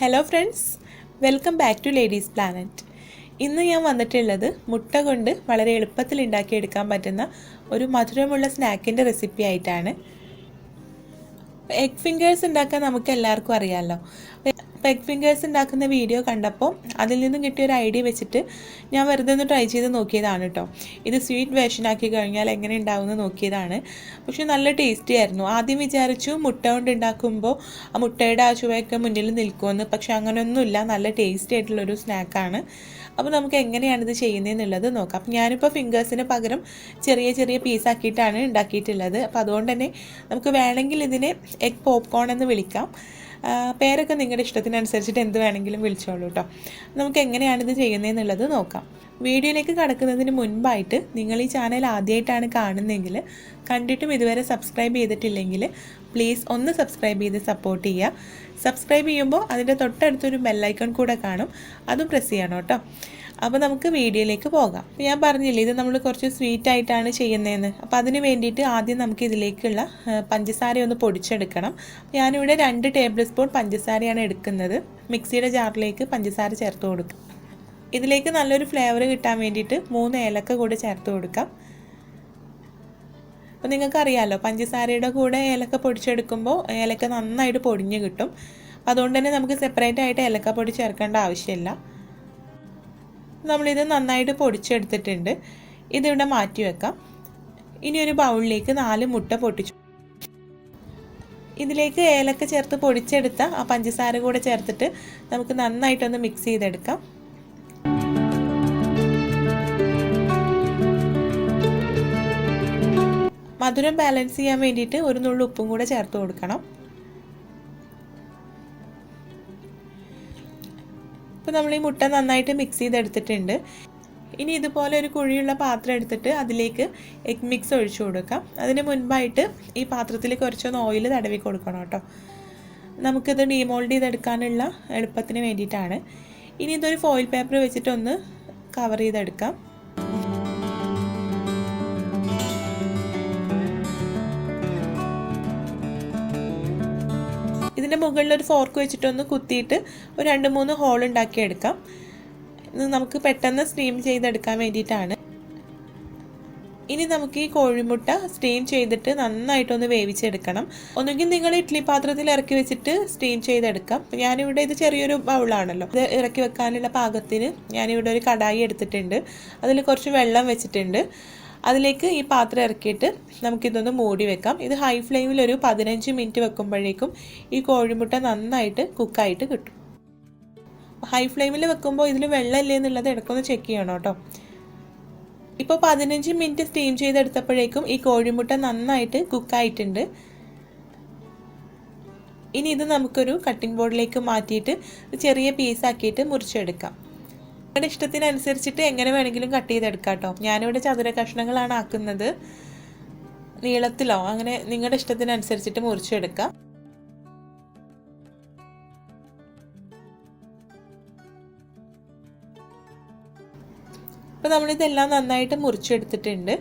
Hello friends welcome back to ladies planet ഇന്ന് ഞാൻ വന്നിട്ടുള്ളത് മുട്ട കൊണ്ട് വളരെ എളുപ്പത്തിൽ ഉണ്ടാക്കിയെടുക്കാൻ പറ്റുന്ന ഒരു മധുരമുള്ള സ്നാക്കിന്റെ റെസിപ്പി ആയിട്ടാണ്. എഗ് ഫിംഗേഴ്സ് ഉണ്ടാക്കാൻ നമുക്ക് എല്ലാവർക്കും അറിയാമല്ലോ അപ്പോൾ എഗ് ഫിംഗേഴ്സ് ഉണ്ടാക്കുന്ന വീഡിയോ കണ്ടപ്പോൾ അതിൽ നിന്നും കിട്ടിയ ഒരു ഐഡിയ വെച്ചിട്ട് ഞാൻ വെറുതെ ഒന്ന് ട്രൈ ചെയ്ത് നോക്കിയതാണ് കേട്ടോ ഇത് സ്വീറ്റ് ആക്കി കഴിഞ്ഞാൽ എങ്ങനെ ഉണ്ടാവുമെന്ന് നോക്കിയതാണ്. പക്ഷെ നല്ല ടേസ്റ്റി ആയിരുന്നു. ആദ്യം വിചാരിച്ചു മുട്ട കൊണ്ട് ഉണ്ടാക്കുമ്പോൾ ആ മുട്ടയുടെ ആ ചുവയൊക്കെ മുന്നിൽ നിൽക്കുമെന്ന്. പക്ഷെ അങ്ങനെയൊന്നുമില്ല നല്ല ടേസ്റ്റി ആയിട്ടുള്ളൊരു സ്നാക്കാണ് അപ്പോൾ നമുക്ക് എങ്ങനെയാണിത് ചെയ്യുന്നതെന്നുള്ളത് നോക്കാം. അപ്പം ഞാനിപ്പോൾ ഫിംഗേഴ്സിന് പകരം ചെറിയ ചെറിയ പീസാക്കിയിട്ടാണ് ഉണ്ടാക്കിയിട്ടുള്ളത്. അപ്പോൾ അതുകൊണ്ട് തന്നെ നമുക്ക് വേണമെങ്കിൽ ഇതിനെ എഗ് പോപ്കോൺ എന്ന് വിളിക്കാം. പേരൊക്കെ നിങ്ങളുടെ ഇഷ്ടത്തിനനുസരിച്ചിട്ട് എന്ത് വേണമെങ്കിലും വിളിച്ചോളൂ കേട്ടോ നമുക്ക് എങ്ങനെയാണ് ഇത് ചെയ്യുന്നതെന്നുള്ളത് നോക്കാം. വീഡിയോയിലേക്ക് കടക്കുന്നതിന് മുൻപായിട്ട് നിങ്ങൾ ഈ ചാനൽ ആദ്യമായിട്ടാണ് കാണുന്നതെങ്കിൽ കണ്ടിട്ടും ഇതുവരെ സബ്സ്ക്രൈബ് ചെയ്തിട്ടില്ലെങ്കിൽ പ്ലീസ് ഒന്ന് സബ്സ്ക്രൈബ് ചെയ്ത് സപ്പോർട്ട് ചെയ്യുക. സബ്സ്ക്രൈബ് ചെയ്യുമ്പോൾ അതിന്റെ തൊട്ടടുത്തൊരു ബെല്ലൈക്കൺ കൂടെ കാണും. അതും പ്രസ് ചെയ്യണം കേട്ടോ അപ്പോൾ നമുക്ക് വീഡിയോയിലേക്ക് പോകാം. അപ്പോൾ ഞാൻ പറഞ്ഞില്ലേ ഇത് നമ്മൾ കുറച്ച് സ്വീറ്റ് ആയിട്ടാണ് ചെയ്യുന്നതെന്ന്. അപ്പോൾ അതിന് വേണ്ടിയിട്ട് ആദ്യം നമുക്ക് ഇതിലേക്കുള്ള പഞ്ചസാര ഒന്ന് പൊടിച്ചെടുക്കണം. ഞാനിവിടെ രണ്ട് ടേബിൾ സ്പൂൺ പഞ്ചസാരയാണ് എടുക്കുന്നത്. മിക്സിയുടെ ജാറിലേക്ക് പഞ്ചസാര ചേർത്ത് കൊടുക്കുക ഇതിലേക്ക് നല്ലൊരു ഫ്ലേവർ കിട്ടാൻ വേണ്ടിയിട്ട് മൂന്ന് ഏലക്ക കൂടെ ചേർത്ത് കൊടുക്കാം. അപ്പോൾ നിങ്ങൾക്കറിയാമല്ലോ പഞ്ചസാരയുടെ കൂടെ ഏലക്ക പൊടിച്ചെടുക്കുമ്പോൾ ഏലക്ക നന്നായിട്ട് പൊടിഞ്ഞ് കിട്ടും. അതുകൊണ്ട് തന്നെ നമുക്ക് സെപ്പറേറ്റ് ആയിട്ട് ഏലക്ക പൊടി ചേർക്കേണ്ട ആവശ്യമില്ല. നമ്മളിത് നന്നായിട്ട് പൊടിച്ചെടുത്തിട്ടുണ്ട്. ഇതിവിടെ മാറ്റി വെക്കാം. ഇനി ഒരു ബൗളിലേക്ക് നാല് മുട്ട പൊട്ടിച്ചു. ഇതിലേക്ക് ഏലക്ക ചേർത്ത് പൊടിച്ചെടുത്ത ആ പഞ്ചസാര കൂടെ ചേർത്തിട്ട് നമുക്ക് നന്നായിട്ടൊന്ന് മിക്സ് ചെയ്തെടുക്കാം. മധുരം ബാലൻസ് ചെയ്യാൻ വേണ്ടിയിട്ട് ഒരു നുള്ളു ഉപ്പും കൂടെ ചേർത്ത് കൊടുക്കണം. ഇപ്പോൾ നമ്മൾ ഈ മുട്ട നന്നായിട്ട് മിക്സ് ചെയ്തെടുത്തിട്ടുണ്ട്. ഇനി ഇതുപോലെ ഒരു കുഴിയുള്ള പാത്രം എടുത്തിട്ട് അതിലേക്ക് എഗ് മിക്സ് ഒഴിച്ചു കൊടുക്കാം. അതിന് മുൻപായിട്ട് ഈ പാത്രത്തിൽ കുറച്ചൊന്ന് ഓയിൽ തടവി കൊടുക്കണം കേട്ടോ. നമുക്കിത് ഡീമോൾഡ് ചെയ്തെടുക്കാനുള്ള എളുപ്പത്തിന് വേണ്ടിയിട്ടാണ്. ഇനി ഇതൊരു ഫോയിൽ പേപ്പർ വെച്ചിട്ടൊന്ന് കവർ ചെയ്തെടുക്കാം. ഇതിന്റെ മുകളിൽ ഒരു ഫോർക്ക് വെച്ചിട്ടൊന്ന് കുത്തിയിട്ട് ഒരു രണ്ട് മൂന്ന് ഹോൾ ഉണ്ടാക്കിയെടുക്കാം ഇത് നമുക്ക് പെട്ടെന്ന് സ്റ്റീം ചെയ്തെടുക്കാൻ വേണ്ടിയിട്ടാണ്. ഇനി നമുക്ക് ഈ കോഴിമുട്ട സ്റ്റീം ചെയ്തിട്ട് നന്നായിട്ടൊന്ന് വേവിച്ചെടുക്കണം. ഒന്നുകിൽ നിങ്ങൾ ഇഡ്ഡലി പാത്രത്തിൽ ഇറക്കി വെച്ചിട്ട് സ്റ്റീം ചെയ്തെടുക്കാം. ഞാനിവിടെ ഇത് ചെറിയൊരു ബൗളാണല്ലോ ഇത് ഇറക്കി വെക്കാനുള്ള പാകത്തിന് ഞാനിവിടെ ഒരു കടായി എടുത്തിട്ടുണ്ട്. അതിൽ കുറച്ച് വെള്ളം വെച്ചിട്ടുണ്ട്. അതിലേക്ക് ഈ പാത്രം ഇറക്കിയിട്ട് നമുക്കിതൊന്ന് മൂടി വെക്കാം. ഇത് ഹൈ ഫ്ലെയിമിൽ ഒരു പതിനഞ്ച് മിനിറ്റ് വെക്കുമ്പോഴേക്കും ഈ കോഴിമുട്ട നന്നായിട്ട് കുക്കായിട്ട് കിട്ടും. ഹൈ ഫ്ലെയിമിൽ വെക്കുമ്പോൾ ഇതിൽ വെള്ളമില്ലേ എന്നുള്ളത് ഇടയ്ക്കൊന്ന് ചെക്ക് ചെയ്യണം കേട്ടോ. ഇപ്പോൾ പതിനഞ്ച് മിനിറ്റ് സ്റ്റീം ചെയ്തെടുത്തപ്പോഴേക്കും ഈ കോഴിമുട്ട നന്നായിട്ട് കുക്കായിട്ടുണ്ട് ഇനി ഇത് നമുക്കൊരു കട്ടിംഗ് ബോർഡിലേക്ക് മാറ്റിയിട്ട് ചെറിയ പീസാക്കിയിട്ട് മുറിച്ചെടുക്കാം. നിങ്ങളുടെ ഇഷ്ടത്തിനനുസരിച്ചിട്ട് എങ്ങനെ വേണമെങ്കിലും കട്ട് ചെയ്തെടുക്കാം കേട്ടോ ഞാനിവിടെ ചതുര കഷ്ണങ്ങളാണ് ആക്കുന്നത്. നീളത്തിലോ അങ്ങനെ നിങ്ങളുടെ ഇഷ്ടത്തിനനുസരിച്ചിട്ട് മുറിച്ചെടുക്കാം. അപ്പോൾ നമ്മളിതെല്ലാം നന്നായിട്ട് മുറിച്ചെടുത്തിട്ടുണ്ട്.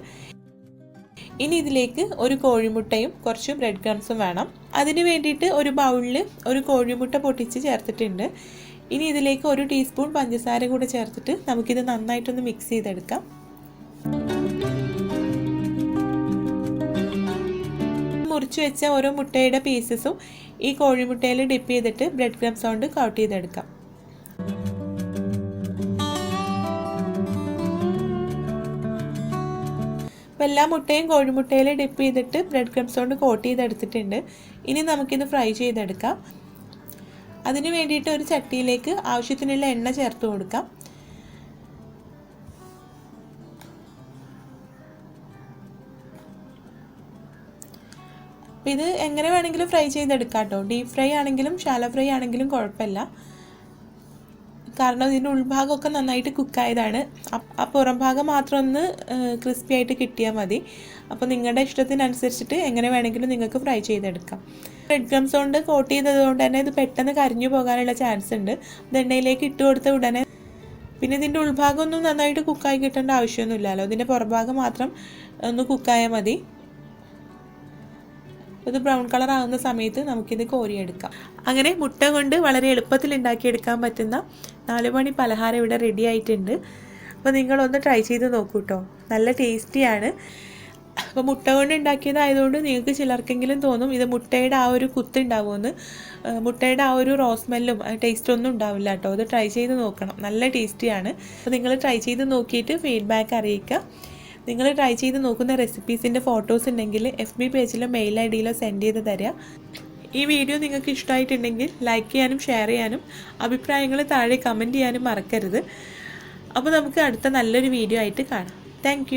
ഇനി ഇതിലേക്ക് ഒരു കോഴിമുട്ടയും കുറച്ച് ബ്രെഡ് ക്രംസും വേണം. അതിന് വേണ്ടിയിട്ട് ഒരു ബൗളിൽ ഒരു കോഴിമുട്ട പൊട്ടിച്ച് ചേർത്തിട്ടുണ്ട്. ഇനി ഇതിലേക്ക് ഒരു ടീസ്പൂൺ പഞ്ചസാര കൂടെ ചേർത്തിട്ട് നമുക്കിത് നന്നായിട്ടൊന്ന് മിക്സ് ചെയ്തെടുക്കാം. മുറിച്ച് വെച്ച ഓരോ മുട്ടയുടെ പീസസും ഈ കോഴിമുട്ടയിൽ ഡിപ്പ് ചെയ്തിട്ട് ബ്രെഡ് ക്രംസ് കൊണ്ട് കൗട്ട് ചെയ്തെടുക്കാം. അപ്പോൾ എല്ലാ മുട്ടയും കോഴിമുട്ടയിൽ ഡിപ്പ് ചെയ്തിട്ട് ബ്രെഡ് ക്രംസ് കൊണ്ട് കോട്ട് ചെയ്തെടുത്തിട്ടുണ്ട്. ഇനി നമുക്കിത് ഫ്രൈ ചെയ്തെടുക്കാം. അതിന് വേണ്ടിയിട്ട് ഒരു ചട്ടിയിലേക്ക് ആവശ്യത്തിനുള്ള എണ്ണ ചേർത്ത് കൊടുക്കാം. ഇത് എങ്ങനെ വേണമെങ്കിലും ഫ്രൈ ചെയ്തെടുക്കാം കേട്ടോ. ഡീപ് ഫ്രൈ ആണെങ്കിലും ഷാലോ ഫ്രൈ ആണെങ്കിലും കുഴപ്പമില്ല. കാരണം ഇതിന്റെ ഉൾഭാഗമൊക്കെ നന്നായിട്ട് കുക്കായതാണ്. ആ പുറം ഭാഗം മാത്രം ഒന്ന് ക്രിസ്പി ആയിട്ട് കിട്ടിയാൽ മതി. അപ്പോൾ നിങ്ങളുടെ ഇഷ്ടത്തിനനുസരിച്ചിട്ട് എങ്ങനെ വേണമെങ്കിലും നിങ്ങൾക്ക് ഫ്രൈ ചെയ്തെടുക്കാം. ബ്രെഡ് ക്രംസ് കൊണ്ട് കോട്ട് ചെയ്തത് കൊണ്ട് തന്നെ ഇത് പെട്ടെന്ന് കരിഞ്ഞു പോകാനുള്ള ചാൻസ് ഉണ്ട്. ഇത് എണ്ണയിലേക്ക് ഇട്ട് കൊടുത്ത ഉടനെ പിന്നെ ഇതിന്റെ ഉൾഭാഗം ഒന്നും നന്നായിട്ട് കുക്കായി കിട്ടേണ്ട ആവശ്യമൊന്നുമില്ലല്ലോ. ഇതിന്റെ പുറഭാഗം മാത്രം ഒന്ന് കുക്കായാൽ മതി. ഇത് ബ്രൗൺ കളർ ആകുന്ന സമയത്ത് നമുക്കിത് കോരിയെടുക്കാം. അങ്ങനെ മുട്ട കൊണ്ട് വളരെ എളുപ്പത്തിൽ ഉണ്ടാക്കിയെടുക്കാൻ പറ്റുന്ന നാല് മണി പലഹാരം ഇവിടെ റെഡി ആയിട്ടുണ്ട്. അപ്പോൾ നിങ്ങളൊന്ന് ട്രൈ ചെയ്ത് നോക്കൂ കേട്ടോ നല്ല ടേസ്റ്റിയാണ് അപ്പോൾ മുട്ട കൊണ്ട് ഉണ്ടാക്കിയതായതുകൊണ്ട് നിങ്ങൾക്ക് ചിലർക്കെങ്കിലും തോന്നും ഇത് മുട്ടയുടെ ആ ഒരു കുത്ത് ഉണ്ടാവുമെന്ന് മുട്ടയുടെ ആ ഒരു റോ സ്മെല്ലും ടേസ്റ്റ് ഒന്നും ഉണ്ടാവില്ല കേട്ടോ. അത് ട്രൈ ചെയ്ത് നോക്കണം. നല്ല ടേസ്റ്റിയാണ് അപ്പോൾ നിങ്ങൾ ട്രൈ ചെയ്ത് നോക്കിയിട്ട് ഫീഡ്ബാക്ക് അറിയിക്കുക. നിങ്ങൾ ട്രൈ ചെയ്ത് നോക്കുന്ന റെസിപ്പീസിന്റെ ഫോട്ടോസ് ഉണ്ടെങ്കിൽ എഫ് ബി പേജിലോ മെയിൽ ഐ ഡിയിലോ സെൻഡ് ചെയ്ത് തരിക. ഈ വീഡിയോ നിങ്ങൾക്ക് ഇഷ്ടമായിട്ടുണ്ടെങ്കിൽ ലൈക്ക് ചെയ്യാനും ഷെയർ ചെയ്യാനും അഭിപ്രായങ്ങൾ താഴെ കമന്റ് ചെയ്യാനും മറക്കരുത്. അപ്പോൾ നമുക്ക് അടുത്ത നല്ലൊരു വീഡിയോ ആയിട്ട് കാണാം. താങ്ക്